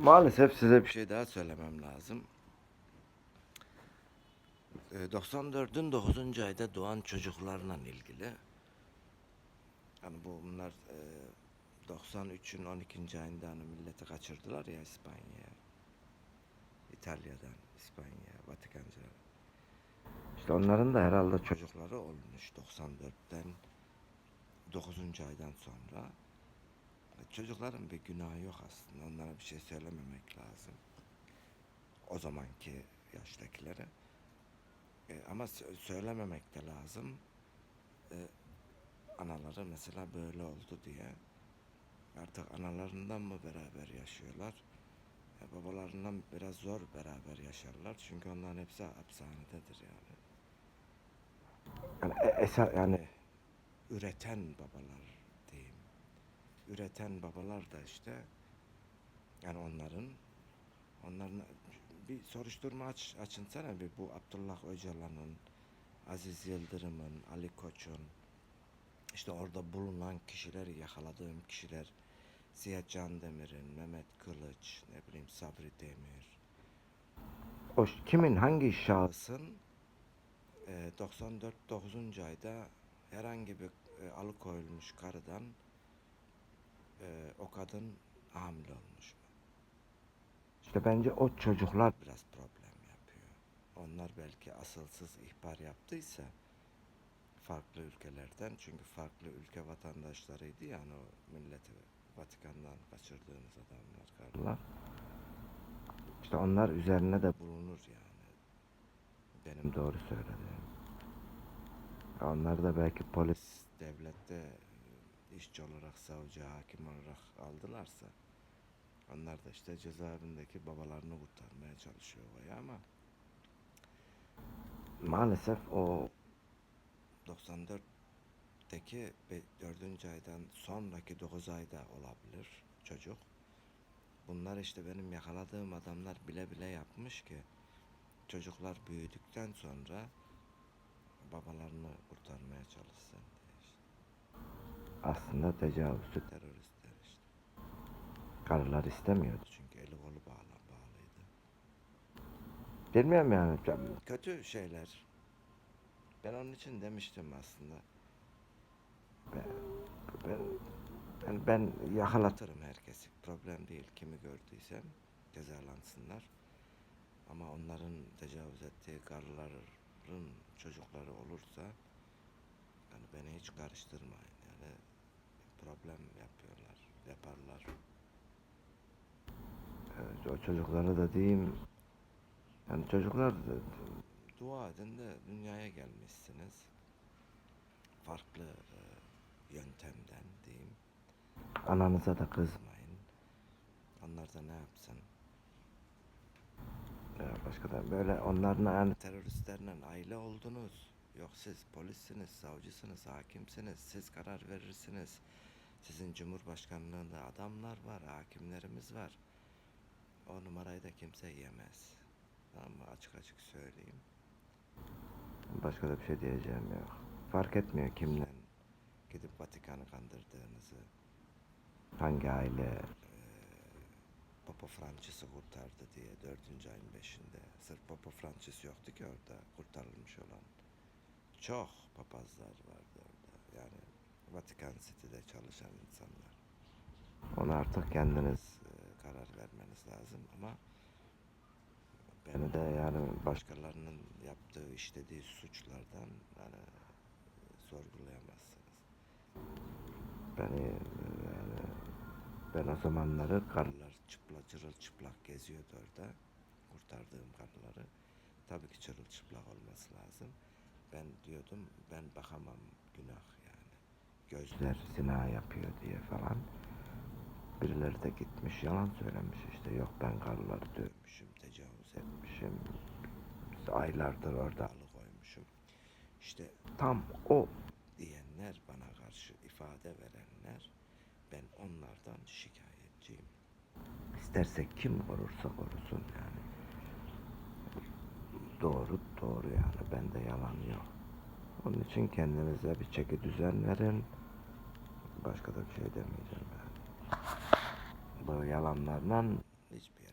Maalesef size bir şey daha söylemem lazım. Ee, 94'ün 9. ayda doğan çocuklarla ilgili. Hani bu bunlar e, 93'ün 12. ayında hani milleti kaçırdılar ya İspanya'ya. İtalya'dan İspanya'ya, Vatikan'a. İşte onların da herhalde çocukları olmuş 94'ten 9. aydan sonra. Çocukların bir günahı yok aslında. Onlara bir şey söylememek lazım. O zamanki yaştakilere. E, ama sö- söylememek de lazım. E, anaları mesela böyle oldu diye. Artık analarından mı beraber yaşıyorlar? E, babalarından biraz zor beraber yaşarlar. Çünkü onların hepsi hapishanededir yani. Yani e- esa yani üreten babalar. Üreten babalar da işte yani onların onların bir soruşturma aç, açınsana bir bu Abdullah Öcalan'ın, Aziz Yıldırım'ın, Ali Koç'un işte orada bulunan kişileri yakaladığım kişiler Ziya Can Demir'in, Mehmet Kılıç, ne bileyim Sabri Demir. O kimin hangi şahısın e, 94 9. ayda herhangi bir e, alıkoyulmuş karıdan e, o kadın hamile olmuş mu? İşte bence o çocuklar biraz problem yapıyor. Onlar belki asılsız ihbar yaptıysa farklı ülkelerden çünkü farklı ülke vatandaşlarıydı yani o milleti Vatikan'dan kaçırdığınız adamlar karılar. İşte onlar üzerine de bulunur yani. Benim doğru söylediğim. Onlar da belki polis devlette işçi olarak, savcı, hakim olarak aldılarsa onlar da işte cezaevindeki babalarını kurtarmaya çalışıyor oraya ama maalesef o 94'teki 4. aydan sonraki 9 ayda olabilir çocuk. Bunlar işte benim yakaladığım adamlar bile bile yapmış ki çocuklar büyüdükten sonra babalarını kurtarmaya çalışsın diye. Aslında tecavüzcü teröristler işte. Karılar istemiyordu çünkü eli kolu bağla, bağlıydı. Bilmiyorum yani. Kötü şeyler. Ben onun için demiştim aslında. Ben, ben, yani ben yakalatırım herkesi. Problem değil. Kimi gördüysem cezalansınlar. Ama onların tecavüz ettiği karıların çocukları olursa yani beni hiç karıştırmayın. Yani problem yapıyorlar, yaparlar. Evet, o çocuklara da diyeyim. Yani çocuklar da dua edin de dünyaya gelmişsiniz. Farklı e, yöntemden diyeyim. Ananıza da kızmayın. Onlar da ne yapsın? Ya başka da böyle onlarla yani teröristlerle aile oldunuz. Yok siz polissiniz, savcısınız, hakimsiniz. Siz karar verirsiniz. Sizin cumhurbaşkanlığında adamlar var, hakimlerimiz var. O numarayı da kimse yemez. Tamam mı? Açık açık söyleyeyim. Başka da bir şey diyeceğim yok. Fark etmiyor kimle gidip Vatikan'ı kandırdığınızı. Hangi aile eee, Papa Francis'i kurtardı diye dördüncü ayın beşinde. Sırf Papa Francis yoktu ki orada kurtarılmış olan. Çok papazlar vardı orada. Yani Vatikan City'de çalışan insanlar. Onu artık kendiniz eee, karar vermeniz lazım ama Beni de yani başkalarının yaptığı, işlediği suçlardan yani e, sorgulayamazsınız. Beni e, yani ben o zamanları karılar çıplak, çırılçıplak geziyordu orada. Kurtardığım karıları. Tabii ki çırılçıplak olması lazım. Ben diyordum ben bakamam günah yani. Gözler zina yapıyor diye falan. Birileri de gitmiş yalan söylemiş işte yok ben karıları dövmüşüm, tecavüz etmişim. Aylardır orada alıkoymuşum. İşte tam o diyenler bana karşı ifade verenler ben onlardan şikayetçiyim. İsterse kim korursa korusun yani. Doğru doğru yani bende yalan yok. Onun için kendinize bir çeki düzen verin. Başka da bir şey demeyeceğim yani. Bu yalanlarla Hiçbir